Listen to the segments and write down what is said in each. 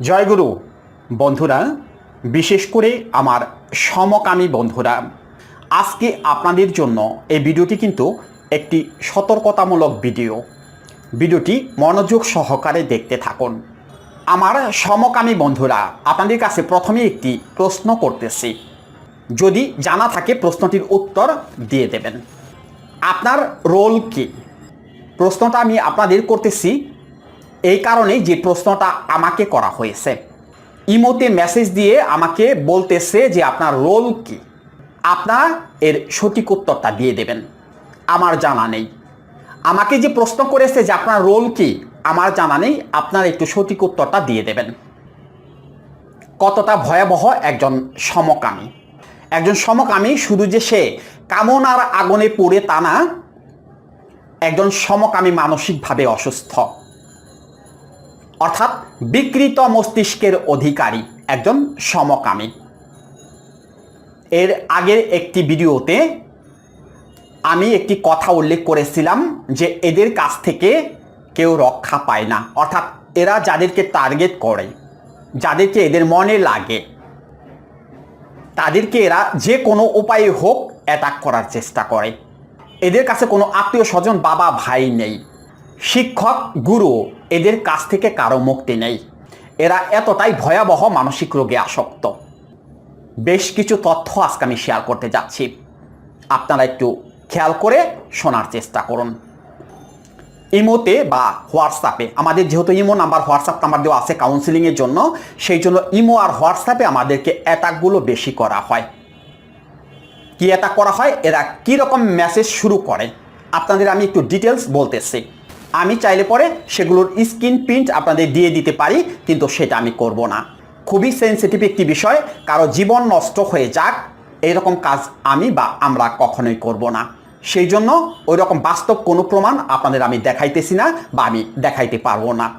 জয়গুরু বন্ধুরা, বিশেষ করে আমার সমকামী বন্ধুরা, আজকে আপনাদের জন্য এই ভিডিওটি কিন্তু একটি সতর্কতামূলক ভিডিও। ভিডিওটি মনোযোগ সহকারে দেখতে থাকুন। আমার সমকামী বন্ধুরা, আপনাদের কাছে প্রথমে একটি প্রশ্ন করতেছি। যদি জানা থাকে প্রশ্নটির উত্তর দিয়ে দেবেন। আপনার রোল কি? প্রশ্নটা আমি আপনাদের করতেছি এই কারণে যে প্রশ্নটা আমাকে করা হয়েছে। ইমোতে মেসেজ দিয়ে আমাকে বলতেছে যে আপনার রোল কি? আপনার এর সঠিক উত্তরটা দিয়ে দেবেন। আমার জানা নেই। আমাকে যে প্রশ্ন করেছে যে আপনার রোল কি? আমার জানা নেই। আপনার একটু সঠিক উত্তরটা দিয়ে দেবেন। কতটা ভয়াবহ একজন সমকামী। একজন সমকামী শুধু যে সে কামনার আগুনে পড়ে তা না, একজন সমকামী মানসিকভাবে অসুস্থ। অর্থাৎ বিকৃত মস্তিষ্কের অধিকারী, একজন সমকামী। এর আগের একটি ভিডিওতে আমি একটি কথা উল্লেখ করেছিলাম যে এদের কাছ থেকে কেউ রক্ষা পায় না। অর্থাৎ এরা যাদেরকে টার্গেট করে, যাদেরকে এদের মনে লাগে, তাদেরকে এরা যে কোনো উপায়ে হোক অ্যাটাক করার চেষ্টা করে। এদের কাছে কোনো আত্মীয় স্বজন, বাবা, ভাই নেই। শিক্ষক, গুরু এদের কাছ থেকে কারও মুক্তি নেই। এরা এতটাই ভয়াবহ মানসিক রোগে আসক্ত। বেশ কিছু তথ্য আজকে আমি শেয়ার করতে যাচ্ছি। আপনারা একটু খেয়াল করে শোনার চেষ্টা করুন। ইমোতে বা হোয়াটসঅ্যাপে, আমাদের যেহেতু ইমো নাম্বার, হোয়াটসঅ্যাপ নাম্বার দেওয়া আছে কাউন্সিলিংয়ের জন্য, সেই জন্য ইমো আর হোয়াটসঅ্যাপে আমাদেরকে অ্যাটাকগুলো বেশি করা হয়। কি অ্যাটাক করা হয়? এরা কী রকম মেসেজ শুরু করে? আপনাদের আমি একটু ডিটেলস বলতেছি। আমি চাইলে পরে সেগুলোর স্ক্রিন প্রিন্ট আপনাদের দিয়ে দিতে পারি, কিন্তু সেটা আমি করব না। খুবই সেন্সিটিভ একটি বিষয়, কারও জীবন নষ্ট হয়ে যাক, এইরকম কাজ আমি বা আমরা কখনোই করব না। সেই জন্য ওই রকম বাস্তব কোনো প্রমাণ আপনাদের আমি দেখাইতেছি না বা আমি দেখাইতে পারব না।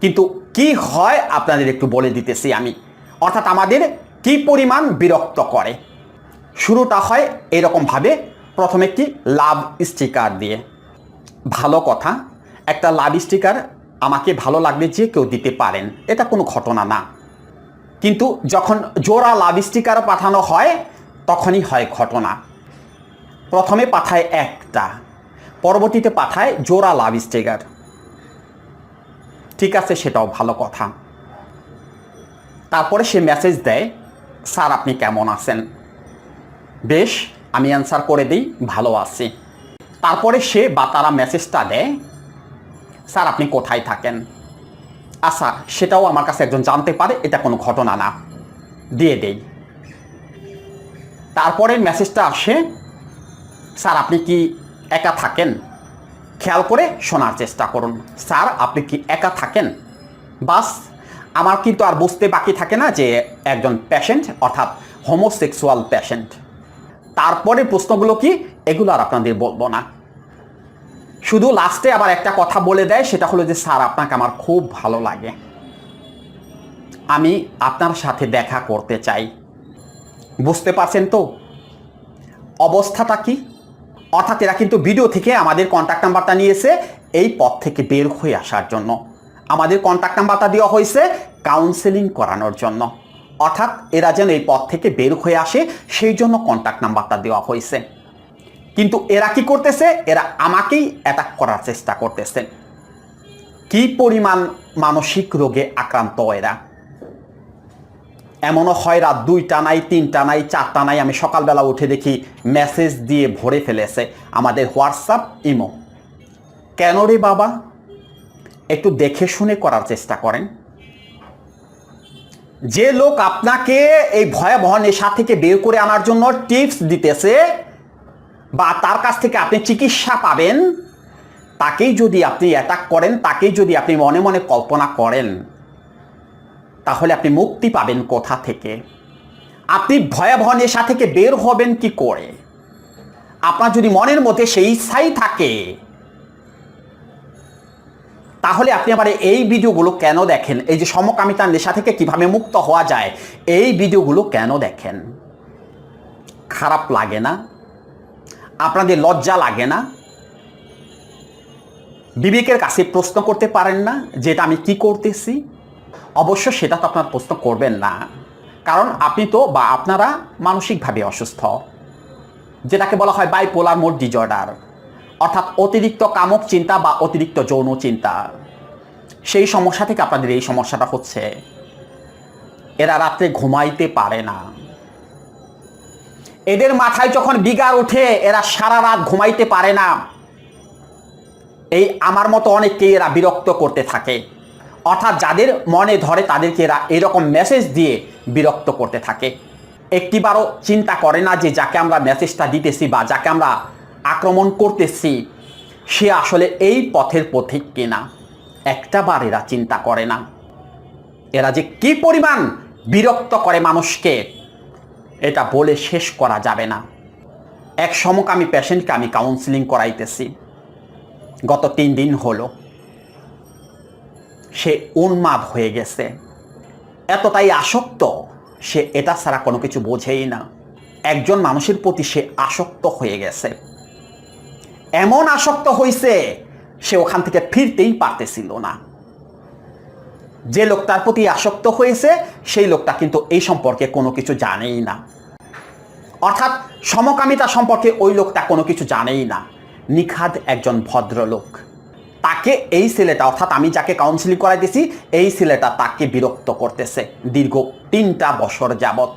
কিন্তু কি হয় আপনাদের একটু বলে দিতেছি আমি। অর্থাৎ আমাদের কি পরিমাণ বিরক্ত করে? শুরুটা হয় এরকমভাবে, প্রথমে একটি লাভ স্টিকার দিয়ে। ভালো কথা, একটা লাভ স্টিকার আমাকে ভালো লাগলে যে কেউ দিতে পারেন, এটা কোনো ঘটনা না। কিন্তু যখন জোড়া লাভ স্টিকার পাঠানো হয়, তখনই হয় ঘটনা। প্রথমে পাঠায় একটা, পরবর্তীতে পাঠায় জোড়া লাভ স্টিকার। ঠিক আছে, সেটাও ভালো কথা। তারপরে সে মেসেজ দেয়, স্যার, আপনি কেমন আছেন? বেশ, আমি অ্যান্সার করে দিই, ভালো আছি। তারপরে সে বা তারা মেসেজটা দেয়, স্যার, আপনি কোথায় থাকেন? আচ্ছা সেটাও আমার কাছে একজন জানতে পারে, এটা কোনো ঘটনা না। দিয়ে দেই। তারপরে মেসেজটা আসে, স্যার, আপনি কি একা থাকেন? খেয়াল করে শোনার চেষ্টা করুন, স্যার, আপনি কি একা থাকেন? বাস, আমার কিন্তু আর বুঝতে বাকি থাকে না যে একজন পেশেন্ট অর্থাৎ হোমোসেক্সুয়াল পেশেন্ট তারপরে প্রশ্নগুলো কি? এগুলো আর আপনাদের বলব না। শুধু লাস্টে আবার একটা কথা বলে দেয়, সেটা হলো যে, স্যার, আপনাকে আমার খুব ভালো লাগে। আমি আপনার সাথে দেখা করতে চাই। বুঝতে পারছেন তো? অবস্থাটা কি? অর্থাৎ এরা কিন্তু ভিডিও থেকে আমাদের কন্ট্যাক্ট নাম্বারটা নিয়েছে এই পথ থেকে বের হয়ে আসার জন্য। আমাদের কন্ট্যাক্ট নাম্বারটা দেওয়া হয়েছে কাউন্সেলিং করানোর জন্য। অর্থাৎ এরা যেন এই পথ থেকে বের হয়ে আসে, সেই জন্য কন্ট্যাক্ট নাম্বারটা দেওয়া হয়েছে। কিন্তু এরা কি করতেছে? এরা আমাকেই অ্যাটাক করার চেষ্টা করতেছে। কি পরিমাণ মানসিক রোগে আক্রান্ত এরা? এমনও হয় রাত দুইটা নাই, তিনটা নাই, চারটা নাই, আমি সকালবেলা উঠে দেখি মেসেজ দিয়ে ভরে ফেলেছে আমাদের হোয়াটসঅ্যাপ ইমো। কেন রে বাবা? একটু দেখে শুনে করার চেষ্টা করেন। যে লোক আপনাকে এই ভয়াবহ নেশা থেকে বের করে আনার জন্য টিপস দিতেছে বা তার কাছ থেকে আপনি চিকিৎসা পাবেন, তাকেই যদি আপনি অ্যাটাক করেন, তাকেই যদি আপনি মনে মনে কল্পনা করেন, তাহলে আপনি মুক্তি পাবেন কোথা থেকে? আপনি ভয়াবহ নেশা থেকে বের হবেন কি করে? আপনার যদি মনের মধ্যে সেই ইচ্ছাই থাকে, তাহলে আপনি আবার এই ভিডিওগুলো কেন দেখেন? এই যে সমকামিতার নেশা থেকে কীভাবে মুক্ত হওয়া যায়, এই ভিডিওগুলো কেন দেখেন? খারাপ লাগে না? আপনাদের লজ্জা লাগে না? বিবেকের কাছে প্রশ্ন করতে পারেন না যে এটা আমি কি করতেছি? অবশ্য সেটা তো আপনার প্রশ্ন করবেন না। কারণ আপনি তো বা আপনারা মানসিকভাবে অসুস্থ, যেটাকে বলা হয় বাইপোলার মোড ডিজর্ডার অর্থাৎ অতিরিক্ত কামক চিন্তা বা অতিরিক্ত যৌন চিন্তা। সেই সমস্যা থেকে আপনাদের এই সমস্যাটা হচ্ছে। এরা রাত্রে ঘুমাইতে পারে না। এদের মাথায় যখন বিগার ওঠে, এরা সারা রাত ঘুমাইতে পারে না। এই আমার মতো অনেককে এরা বিরক্ত করতে থাকে। অর্থাৎ যাদের মনে ধরে, তাদেরকে এরা এরকম মেসেজ দিয়ে বিরক্ত করতে থাকে। একটিবারও চিন্তা করে না যে, যাকে আমরা মেসেজটা দিতেছি বা যাকে আমরা আক্রমণ করতেছি, সে আসলে এই পথের পথিক কিনা? একটা বার এরা চিন্তা করে না। এরা যে কি পরিমাণ বিরক্ত করে মানুষকে এটা বলে শেষ করা যাবে না। এক সমকামী পেশেন্টকে আমি কাউন্সিলিং করাইতেছি। গত তিন দিন হলো। সে উন্মাদ হয়ে গেছে। এতটাই আসক্ত, সে এটা ছাড়া কোনো কিছু বোঝেই না। একজন মানুষের প্রতি সে আসক্ত হয়ে গেছে। এমন আসক্ত হয়েছে সে ওখান থেকে ফিরতেই পারতেছিল না। যে লোকটার প্রতি আসক্ত হয়েছে, সেই লোকটা কিন্তু এই সম্পর্কে কোনো কিছু জানেই না। অর্থাৎ সমকামিতা সম্পর্কে ওই লোকটা কোনো কিছু জানেই না। নিখাদ একজন ভদ্রলোক। তাকে এই ছেলেটা, অর্থাৎ আমি যাকে কাউন্সিলিং করাইতেছি, এই ছেলেটা তাকে বিরক্ত করতেছে দীর্ঘ তিনটা বছর যাবৎ।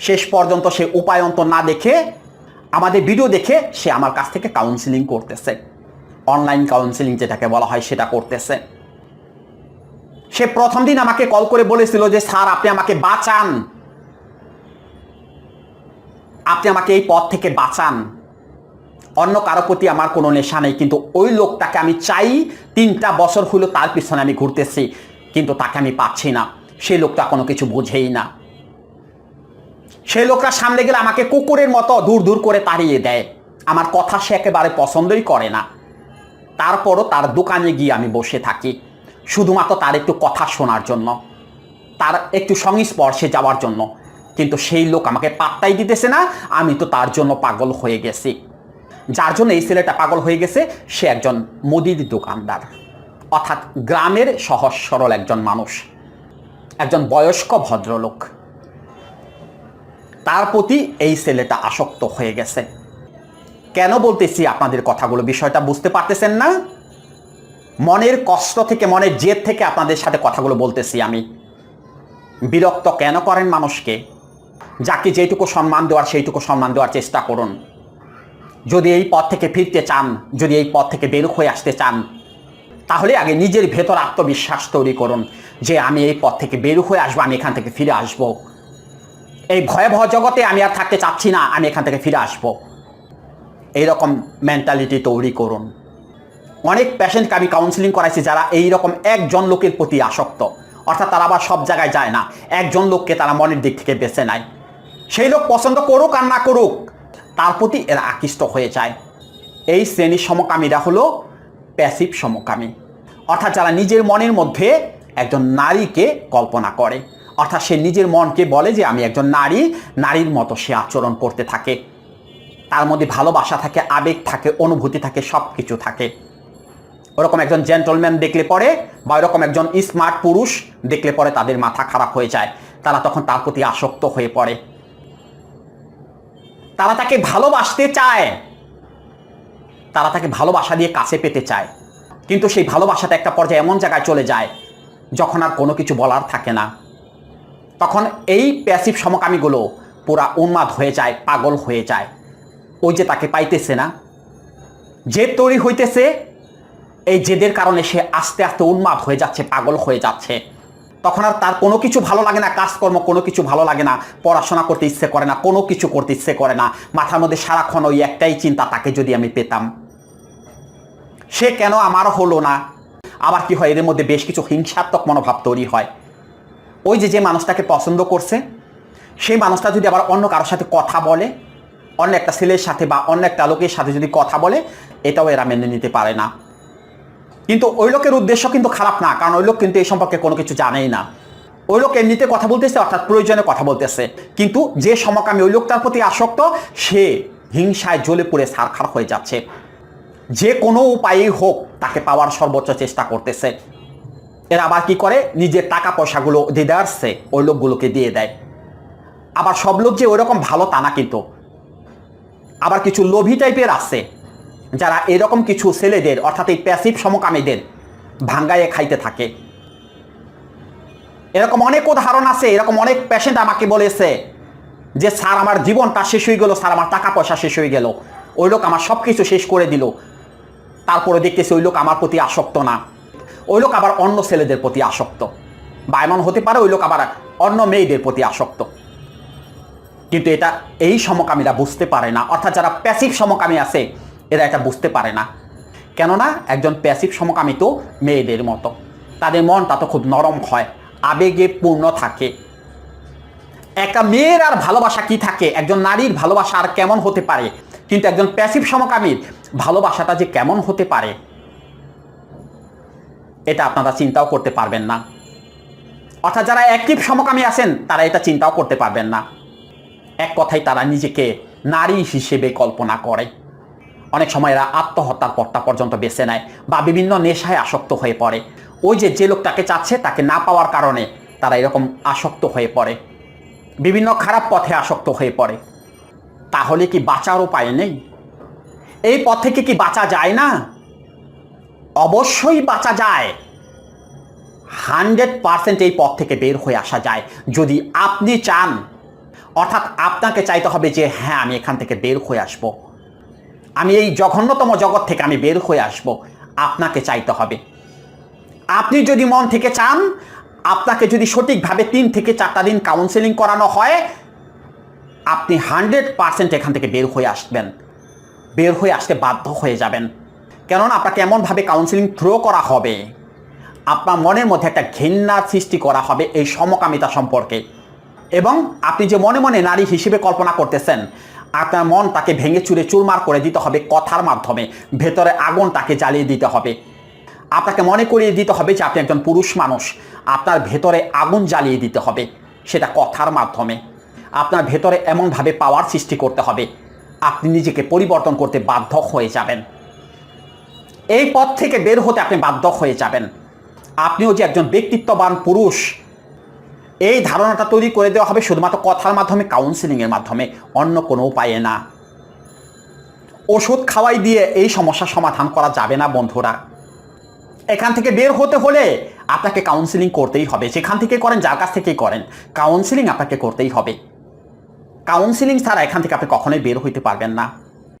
শেষ পর্যন্ত সে উপায়ন্ত না দেখে, আমাদের ভিডিও দেখে সে আমার কাছ থেকে কাউন্সিলিং করতেছে। অনলাইন কাউন্সিলিং যেটাকে বলা হয়, সেটা করতেছে। সে প্রথম দিন আমাকে কল করে বলেছিল যে, স্যার, আপনি আমাকে বাঁচান। আপনি আমাকে এই পথ থেকে বাঁচান। অন্য কারও প্রতি আমার কোনো নেশা নেই, কিন্তু ওই লোকটাকে আমি চাই তিনটা বছর হলো তার পিছনে আমি ঘুরতেছি, কিন্তু তাকে আমি পাচ্ছি না। সেই লোকটা কোনো কিছু বোঝেই না। সেই লোকটা সামনে গেলে আমাকে কুকুরের মতো দূর দূর করে তাড়িয়ে দেয়। আমার কথা সে একেবারে পছন্দই করে না। তারপরও তার দোকানে গিয়ে আমি বসে থাকি। শুধুমাত্র তার একটু কথা শোনার জন্য, তার একটু সংস্পর্শে যাওয়ার জন্য। কিন্তু সেই লোক আমাকে পাত্তাই দিতেছে না, আমি তো তার জন্য পাগল হয়ে গেছি। যার জন্য এই ছেলেটা পাগল হয়ে গেছে, সে একজন মুদির দোকানদার, অর্থাৎ গ্রামের সহজ সরল একজন মানুষ, একজন বয়স্ক ভদ্রলোক। তার প্রতি এই ছেলেটা আসক্ত হয়ে গেছে। কেন বলতেছি আপনাদের কথাগুলো, বিষয়টা বুঝতে পারতেছেন না? মনের কষ্ট থেকে, মনের জেদ থেকে আপনাদের সাথে কথাগুলো বলতেছি আমি। বিরক্ত কেন করেন মানুষকে? যাকে যেটুকু সম্মান দেওয়ার, সেইটুকু সম্মান দেওয়ার চেষ্টা করুন। যদি এই পথ থেকে ফিরতে চান, যদি এই পথ থেকে বের হয়ে আসতে চান, তাহলে আগে নিজের ভেতর আত্মবিশ্বাস তৈরি করুন যে আমি এই পথ থেকে বের হয়ে আসব, আমি এখান থেকে ফিরে আসব। এই ভয়াবহ জগতে আমি আর থাকতে চাচ্ছি না, আমি এখান থেকে ফিরে আসব। এইরকম মেন্টালিটি তৈরি করুন। অনেক পেশেন্টকে আমি কাউন্সিলিং করাইছি যারা এই রকম একজন লোকের প্রতি আসক্ত। অর্থাৎ তারা আবার সব জায়গায় যায় না। একজন লোককে তারা মনের দিক থেকে বেছে নেয়। সেই লোক পছন্দ করুক আর না করুক, তার প্রতি এরা আকৃষ্ট হয়ে যায়। এই শ্রেণির সমকামীরা হলো প্যাসিভ সমকামী। অর্থাৎ যারা নিজের মনের মধ্যে একজন নারীকে কল্পনা করে। অর্থাৎ সে নিজের মনকে বলে যে, আমি একজন নারী, নারীর মতো সে আচরণ করতে থাকে। তার মধ্যে ভালোবাসা থাকে, আবেগ থাকে, অনুভূতি থাকে সব কিছু থাকে। ওরকম একজন জেন্টলম্যান দেখলে পরে বা ওরকম একজন স্মার্ট পুরুষ দেখলে পরে তাদের মাথা খারাপ হয়ে যায়। তারা তখন তার প্রতি আসক্ত হয়ে পড়ে। তারা তাকে ভালোবাসতে চায়। তারা তাকে ভালোবাসা দিয়ে কাছে পেতে চায়। কিন্তু সেই ভালোবাসাটা একটা পর্যায়ে এমন জায়গায় চলে যায় যখন আর কোনো কিছু বলার থাকে না। তখন এই প্যাসিভ সমকামীগুলো পুরা উন্মাদ হয়ে যায়, পাগল হয়ে যায়। ওই যে তাকে পাইতেছে না। যে তৈরি হইতেছে এই জেদের কারণে সে আস্তে আস্তে উন্মাদ হয়ে যাচ্ছে, পাগল হয়ে যাচ্ছে। তখন আর তার কোনো কিছু ভালো লাগে না, কাজকর্ম কোনো কিছু ভালো লাগে না, পড়াশোনা করতে ইচ্ছে করে না, কোনো কিছু করতে ইচ্ছে করে না। মাথার মধ্যে সারাক্ষণ ওই একটাই চিন্তা তাকে যদি আমি পেতাম। সে কেন আমার হলো না? আবার কি হয়, এদের মধ্যে বেশ কিছু হিংসাত্মক মনোভাব তৈরি হয়। ওই যে যে মানুষটাকে পছন্দ করছে, সেই মানুষটা যদি আবার অন্য কারোর সাথে কথা বলে, অন্য একটা ছেলের সাথে বা অন্য একটা লোকের সাথে যদি কথা বলে, এটাও এরা মেনে নিতে পারে না। কিন্তু ওই লোকের উদ্দেশ্য কিন্তু খারাপ না, কারণ ওই লোক কিন্তু এই সম্পর্কে কোনো কিছু জানেই না। ওই লোক এমনিতে কথা বলতেছে, অর্থাৎ প্রয়োজনে কথা বলতেছে। কিন্তু যে সমকামী ওই লোকটার প্রতি আসক্ত, সে হিংসায় জ্বলে পুড়ে সারখার হয়ে যাচ্ছে। যে কোনো উপায়েই হোক তাকে পাওয়ার সর্বোচ্চ চেষ্টা করতেছে। এরা আবার কি করে? নিজের টাকা পয়সাগুলো দিদার্সে ওই লোকগুলোকে দিয়ে দেয়। আবার সব লোক যে ওইরকম ভালো তা না কিন্তু। আবার কিছু লোভী টাইপের আছে। যারা এরকম কিছু ছেলেদের, অর্থাৎ এই প্যাসিভ সমকামীদের ভাঙ্গাইয়ে খাইতে থাকে। এরকম অনেক উদাহরণ আছে, এরকম অনেক পেশেন্ট আমাকে বলেছে যে, স্যার, আমার জীবনটা শেষ হয়ে গেল, স্যার, আমার টাকা পয়সা শেষ হয়ে গেল। ওই লোক আমার সব কিছু শেষ করে দিল। তারপরে দেখতেছি ওই লোক আমার প্রতি আসক্ত না। ওই লোক আবার অন্য ছেলেদের প্রতি আসক্ত। বা এমন হতে পারে ওই লোক আবার অন্য মেয়েদের প্রতি আসক্ত। কিন্তু এটা, এই সমকামীরা বুঝতে পারে না। অর্থাৎ যারা প্যাসিভ সমকামী আছে এরা এটা বুঝতে পারে না। কেননা একজন প্যাসিভ সমকামী তো মেয়েদের মতো। তাদের মনটা তো খুব নরম হয়, আবেগে পূর্ণ থাকে। একটা মেয়ের আর ভালোবাসা কি থাকে? একজন নারীর ভালোবাসা আর কেমন হতে পারে? কিন্তু একজন প্যাসিভ সমকামীর ভালোবাসাটা যে কেমন হতে পারে, এটা আপনারা চিন্তাও করতে পারবেন না। অর্থাৎ যারা অ্যাক্টিভ সমকামী আছেন, তারা এটা চিন্তাও করতে পারবেন না। এক কথায় তারা নিজেকে নারী হিসেবে কল্পনা করে। অনেক সময় এরা আত্মহত্যার পথটা পর্যন্ত বেছে নেয় বা বিভিন্ন নেশায় আসক্ত হয়ে পড়ে। ওই যে যে লোকটাকে চাচ্ছে তাকে না পাওয়ার কারণে তারা এরকম আসক্ত হয়ে পড়ে। বিভিন্ন খারাপ পথে আসক্ত হয়ে পড়ে। তাহলে কি বাঁচার উপায় নেই? এই পথ থেকে কি বাঁচা যায় না? অবশ্যই বাঁচা যায়। হান্ড্রেড পার্সেন্ট এই পথ থেকে বের হয়ে আসা যায়। যদি আপনি চান, অর্থাৎ আপনাকে চাইতে হবে যে হ্যাঁ আমি এখান থেকে বের হয়ে আসব। আমি এই জঘন্যতম জগৎ থেকে আমি বের হয়ে আসব। আপনাকে চাইতে হবে। আপনি যদি মন থেকে চান, আপনাকে যদি সঠিকভাবে তিন থেকে চারটা দিন কাউন্সেলিং করানো হয়, আপনি হান্ড্রেড পার্সেন্ট এখান থেকে বের হয়ে আসবেন। বের হয়ে আসতে বাধ্য হয়ে যাবেন। কেননা আপনাকে এমনভাবে কাউন্সেলিং থ্রো করা হবে, আপনার মনের মধ্যে একটা ঘেন্নার সৃষ্টি করা হবে এই সমকামিতা সম্পর্কে। এবং আপনি যে মনে মনে নারী হিসেবে কল্পনা করতেছেন আপনার মন তাকে ভেঙে চুরে চুরমার করে দিতে হবে কথার মাধ্যমে। ভেতরে আগুন তাকে জ্বালিয়ে দিতে হবে। আপনাকে মনে করিয়ে দিতে হবে যে আপনি একজন পুরুষ মানুষ। আপনার ভেতরে আগুন জ্বালিয়ে দিতে হবে, সেটা কথার মাধ্যমে। আপনার ভেতরে এমনভাবে পাওয়ার সৃষ্টি করতে হবে, আপনি নিজেকে পরিবর্তন করতে বাধ্য হয়ে যাবেন। এই পথ থেকে বের হতে আপনি বাধ্য হয়ে যাবেন। আপনিও যে একজন ব্যক্তিত্ববান পুরুষ এই ধারণাটা তৈরি করে দেওয়া হবে শুধুমাত্র কথার মাধ্যমে কাউন্সিলিংয়ের মাধ্যমে। অন্য কোনো উপায়ে না। ওষুধ খাওয়াই দিয়ে এই সমস্যার সমাধান করা যাবে না বন্ধুরা। এখান থেকে বের হতে হলে আপনাকে কাউন্সিলিং করতেই হবে। যেখান থেকে করেন, যার কাছ থেকেই করেন কাউন্সিলিং আপনাকে করতেই হবে। কাউন্সিলিং ছাড়া এখান থেকে আপনি কখনোই বের হইতে পারবেন না।